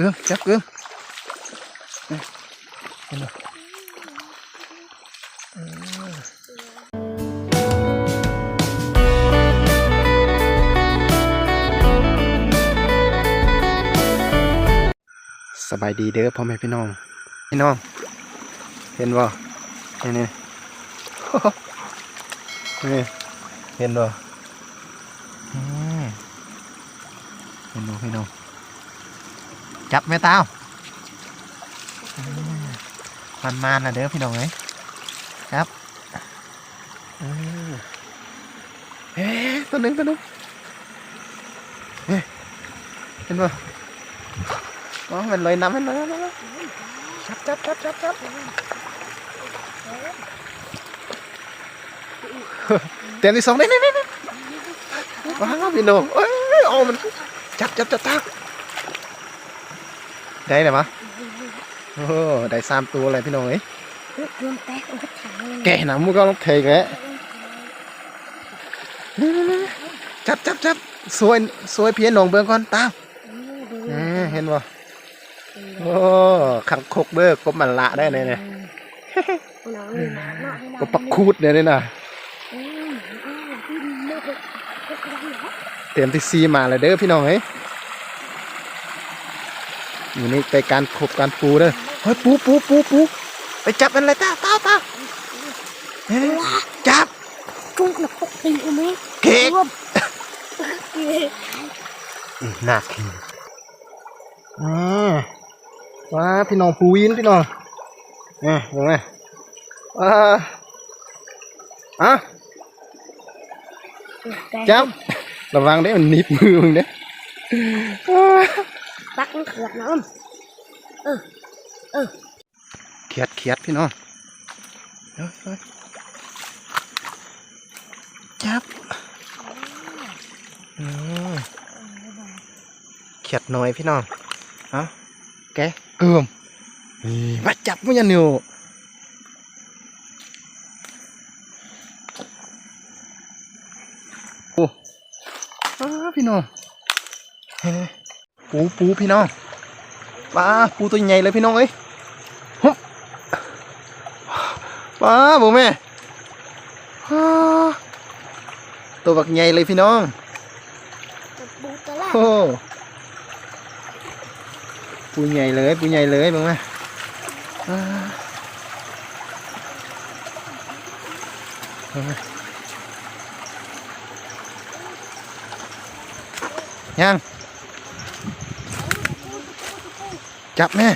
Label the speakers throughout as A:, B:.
A: เกือจับเกือนี่เห็นไหมสบายดีเด้อพ่อแม่พี่น้อง พี่น้อง เห็นบ่นี่นี่นี่เห็นบ่เห็นบ่พี่น้อง จับแม่ตาวอืมมันมาน่ะเด้อพี่น้องเอ้ยครับเฮ้ตัวหนึงตัวหนึงเฮ้เห็นบ่อ๋อมันลอยน้ำมันลอยน้ำจับจับจับจับจับเต็มที่สองนี่นี่นี่ว้าวพี่น้องเอ้ยเอามันจับจับจับจับ ได้ไหมวะโอ้ได้สามตัวเลยพี่น้องเอ้ย
B: รวมแตกโอ้ถังเลย
A: แกหนังมูก็ต้องเทกแล้วจับจับจับสวยสวยเพี้ยนหนองเบืองก่อนตาม
B: ดู
A: อืมเห็นบ่โอ้ขังคกเด้อกบมันละได้เลยเนี่ย
B: น้องนี่นะเนาะ
A: กบปักคูดเนี่ยนี่นะ
B: อืมอืมที่เลิกก็กระไรเหรอ
A: เตรียมที่ซีมาเลยเด้อพี่น้องเอ้ย อยู่นี่ไปการขบการปูเด้อเฮ้ยปูปูปูปูไปจับมันเลยตาตาตาเฮ้ยจับ
B: กุ้งกระปกตีอุ้มไหม
A: เค้ก
B: รวม
A: หนักอ่าว้าพี่น้องปูวินพี่น้องเนี่ยเห็นไหมอ่าอะจับระวังได้มันหนิบมือมึงเด้อ่า
B: ปักมันเขือกนะอ้อม
A: เออเขียดเขียดพี่น้องเฮ้ยเฮ้ยจับอืมเขียดหน้อยพี่น้องเอ้าแกเกือมมาจับมันยันอยู่โอ้พี่น้องเฮ้ ปูปูพี่น้องปลาปูตัวใหญ่เลยพี่น้องเอ้ยป้าบ่แม่ฮ่ตัวบักใหญ่เลยพี่น้อง
B: บูตะล่า
A: โอ้ปูใหญ่เลยปูใหญ่เลยบ่แม่อ่าเอามยัง จับแม่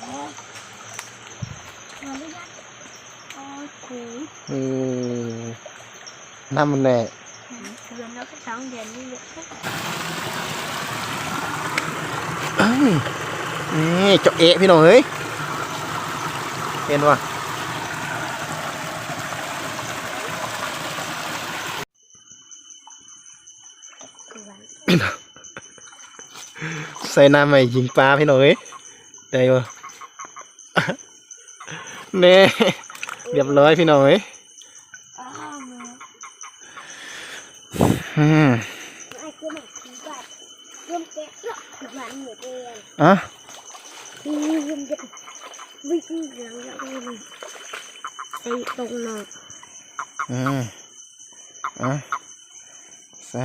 B: โอ้คุย
A: เออน้ำมันแหละ
B: เดือนแล้วก็สองเดือนนี่เลย
A: เอ้ยนี่เจ้าเอะพี่น้องเฮ้ยเห็นวะ ใส่น้ำใหม่ยิงปลาพี่น้องเอ้ยได้ปะเน่เรียบร้อยพี่น้องเอ้ย
B: อ้าวมือ
A: อืม
B: ไอ้คือหนักคือแบบรวมแตกเนาะคือมันเหมือนเดิม
A: อะ
B: วิ่งวิ่งเด็กวิ่งหลังแล้วก็วิ่งตีตรงหนอก
A: อืมอะใส่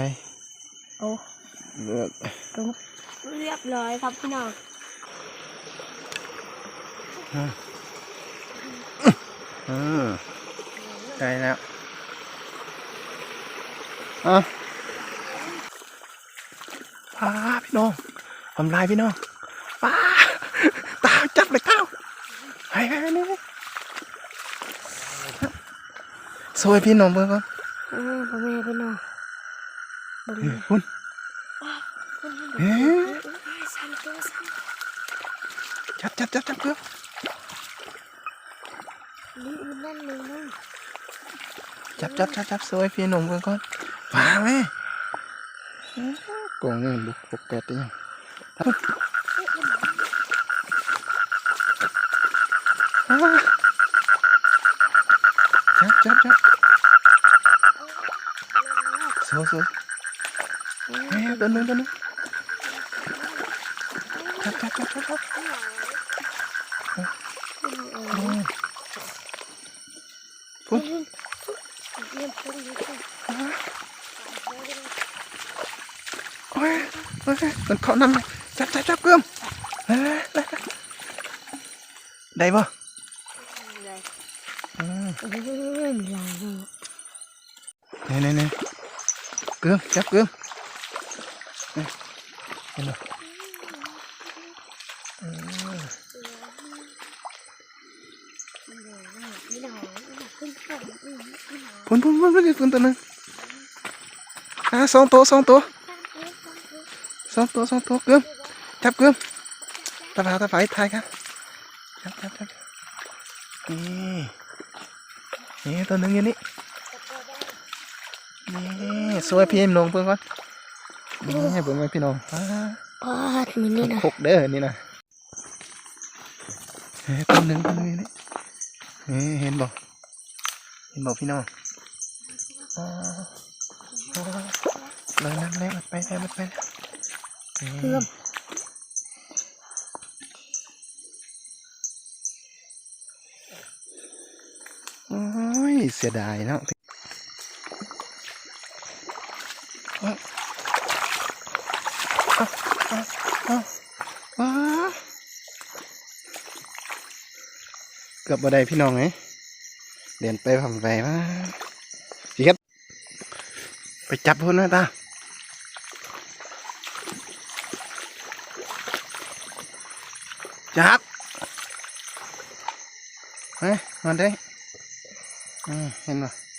B: โอ้
A: เลือด
B: เรียบร้อยครับพี่น้อง
A: อืมได้แล้วอะป้าพี่น้องทำลายพี่น้องป้าตาจับเลยเก้าไปไปไปนี่สวยพี่น้องเบิ่งก่อน
B: อ่าพ่อแม่พี่น้องเบิ่ง
A: เฮ้ยคุณ เอ๊ะ
B: สั่นตัวสั่น
A: จับจับจับจับเกือบ
B: นี่มันนั่นเล ยนะ
A: จับจับจับจับสวยพี่น้องเบิ่งก่อนมา เฮ้ยตัวหนึงตัวหนึงจับจับจับจับจับ
B: เอ
A: อื
B: อ
A: ม
B: พุ่งเยี่ยมพุ่งเลยค่ะ
A: โอ้ยโอ้ยมันเขานำเลยจับจับจับเกือมเอ้ยได้ได้ปะอืม
B: เออมีลายด้วย
A: นี่นี่นี่เกือมจับเกือมนี่เห็นปะอืม
B: มีหนอนขึ้นข้างมีหนอน
A: พุ่นพุ่นพุ่นพุ่นพุ่นตัวนึงอะสองตัวสองตัวสองตัวสองตัวเกือมจับเกือมตาฝาตาฝาอีกทยครับจับจับจับนี่นี่ตัวหนึงอยู่นี่นี่สวยพี่น้องเพื่อนก่อน นี่เบิ่งไว้พี่น้องอ่า
B: ปาดมือนี่นะ
A: คกเด้อนี่นะเฮ้ยตัวหนึ่งตัวหนึงนี่นี่เห็นบ่เห็นบ่พี่น้องอ๋ออ๋อเลยนั่นเลยมันไปแล้วมันไปแล้วนี่
B: เพื่อม
A: โอ้ยเสียดายเนาะเอา เกือบบ่ได้พี่น้องไงเดินไปผ่ำไปมาสิครับ ไปจับพุ่นนะตาจับเฮ้ยมาได้เห็นป่ะมี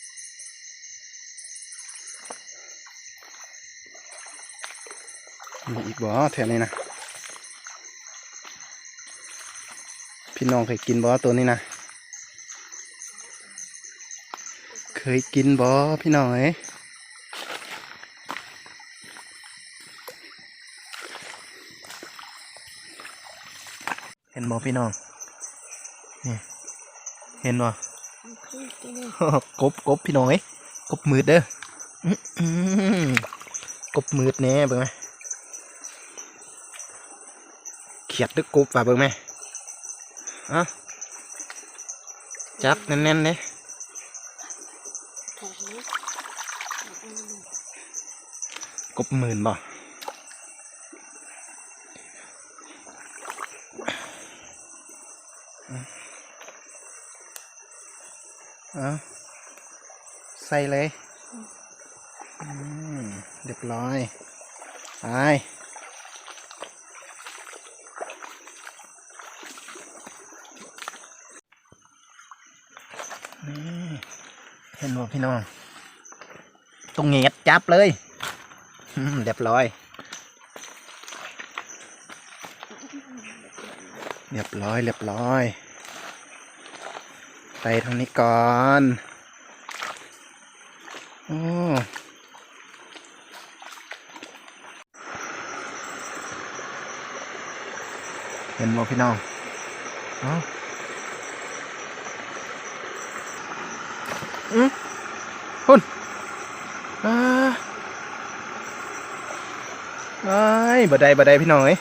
A: อีกบ่แถวนี้นะ พี่น้องเคยกินบ่ตัวนี้นะ เคยกินบ่พี่น้องเอ้ยเห็นบ่พี่น้อง นี่ เห็นบ่
B: ก
A: บกบพี่น้องเอ้ยกบมืดเด้ออื้ออื้อกบมืดแน่เบิ่งไหม เขียดดึกกบว่ะเบิ่งไหมเอะจับแน่นๆเลยกบหมื่นบ่เอาใส่เลยเรียบร้อยไป นี่เห็นบ่พี่น้องตรงเงียดจับเลยเรียบร้อยเรียบร้อยเรียบร้อย ไปทางนี้ก่อนโอ้เห็นบ่พี่น้องเอ้า อืมคุณอ่าไอ้ยบ่ได้บ่ได้พี่น้องเอ้ย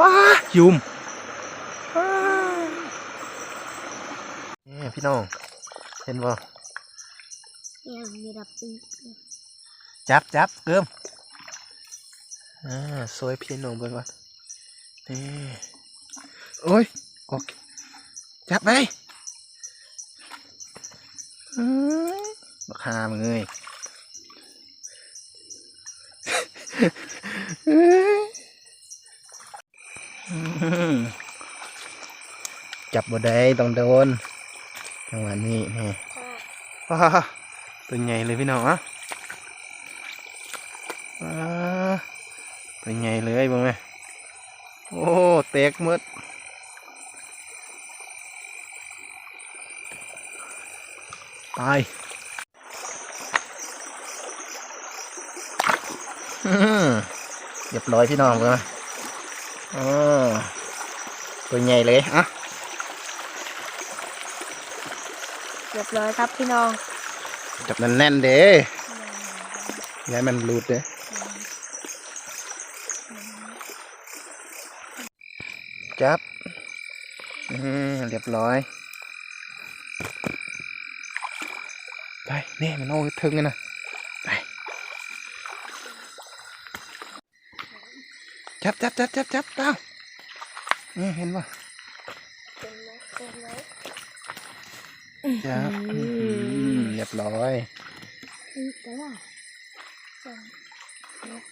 A: ว้ายุมว้านี่พี่น้อง เห็นบ่
B: ยังมีดับปี
A: จับจับเกิมอ่าสวยพี่น้องเบิ่งก่อนนี่โอ้ยโอเคจับไปอืม บักฮามึงเอ้ยจับบ่ได้ต้องโดนจังหวะนี้นี่ตัวใหญ่เลยพี่น้องอะว้าตัวใหญ่เลยบ้างไหมโอ้แตกหมดายอื้อหือเรียบร้อยพี่น้องเลยอ๋อตัวใหญ่เลยอะ
B: เรียบร้อยครับพี่น้อง
A: จับแน่นๆเด้อย่าให้มันหลุดเด้จับนี่เรียบร้อย ไปนี่มันโอ้ถึงเลยนะไปจับจับจับจับจับตามนี่เห็นป่ะ
B: เป็นไหมเป็นไหม
A: จับอื้อหือเรียบร้อย
B: นี่แต่ว่าสองเล็ก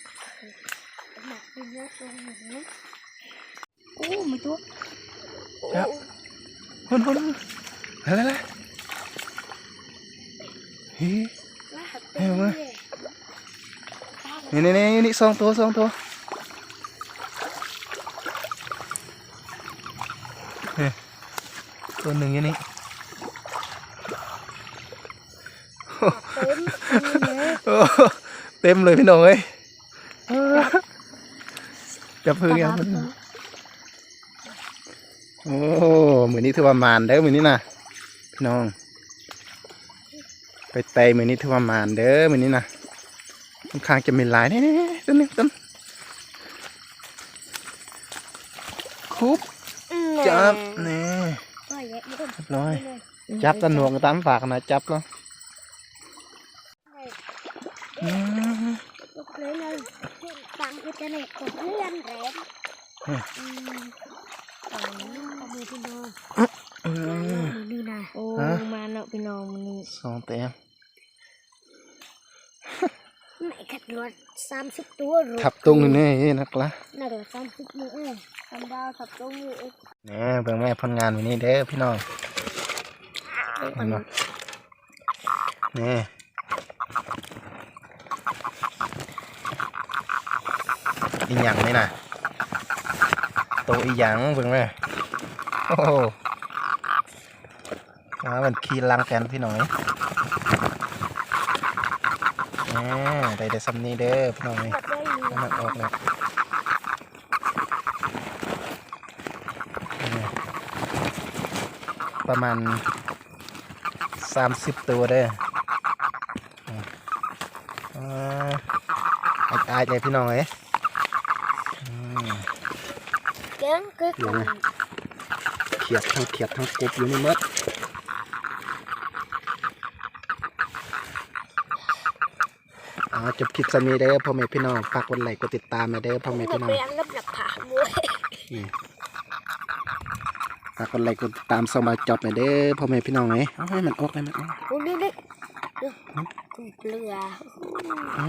B: หนักเป็นเยอะตรงนี้โอ้มาตัว
A: จับหุ่นหุ่นหุ่นอะไรล่ะ เฮ้ย
B: ว่า
A: เฮ้ยมนี่นี่นี่นี่สองตัวสองตัวเนี่ยตัวหนึ่งอยู่นี่
B: เต็มเลย
A: โอ้เต็มเลยพี่น้องเอ้ยเออจับพึ่งยังโอ้เหมือนนี้ถือว่ามานเด้อเหมือนนี้นะพี่น้อง เตยเหมือนนี้ถือว่ามานเด้อเหมือนนี้นะค่อนข้างจะมีหลายนี่นี่นี่ต้นนึงต้นคุบจับนี่
B: ว่าแยะไม่
A: เรียบร้อย
B: ได้
A: จับตะหนวงตามฝากนะจับแล้วอืม
B: ลูกเลยเลยฟังคือจะเน็ตของเพื่อนแรม
A: อืม
B: อืมเอาเอามือพี่น้อง
A: เออ
B: มือนี่นะโอ้
A: ฮะ
B: มาเนาะพี่น้องมันนี่
A: สองเต็ม
B: ไหนขัดรถสามสิบตัวหรือ
A: ทับตรงนี่นี่นักละ
B: น่าจะสามสิบมือเอ้ยทำดาวทับตรงนี้เอ้ย
A: นี่เบิ่งแม่ผลงานวันนี้เด้อพี่น้อง
B: เอ้ย
A: เห็นปะนี่อีหยังนี่นะตัวอีหยังเบิ่งแม่โอ้โหมามันขี่ลังกันพี่น้อย นี่ได้แต่ซ้ำนี้เด้อพี่น้อย
B: ขัดได้ดี
A: น้ำมันออกแล้วนี่ประมาณสามสิบตัวเด้ออ่าอาอายใจพี่น้องเอ้ยอืม
B: เก่งคือ
A: เดี๋ยว
B: กั
A: นะ
B: น
A: เขียดทั้งเขียดทั้งกบอยู่ในมด เอาจบคลิปสามีเด้อพ่อแม่พี่น้องฝากกดไลค์กดติดตามมาเด้อพ่อแม่
B: มัน
A: พี่น้อง
B: เป็นลำดับผาบ้วย
A: นี่ฝากกดไลค์กดติดตามสมาจอบหน่อยเด้อพ่อแม่พี่น้องเอ้ยเอาให้มันออกให้มันออก
B: โอ้นี่นี่ดูเปลือ
A: เอา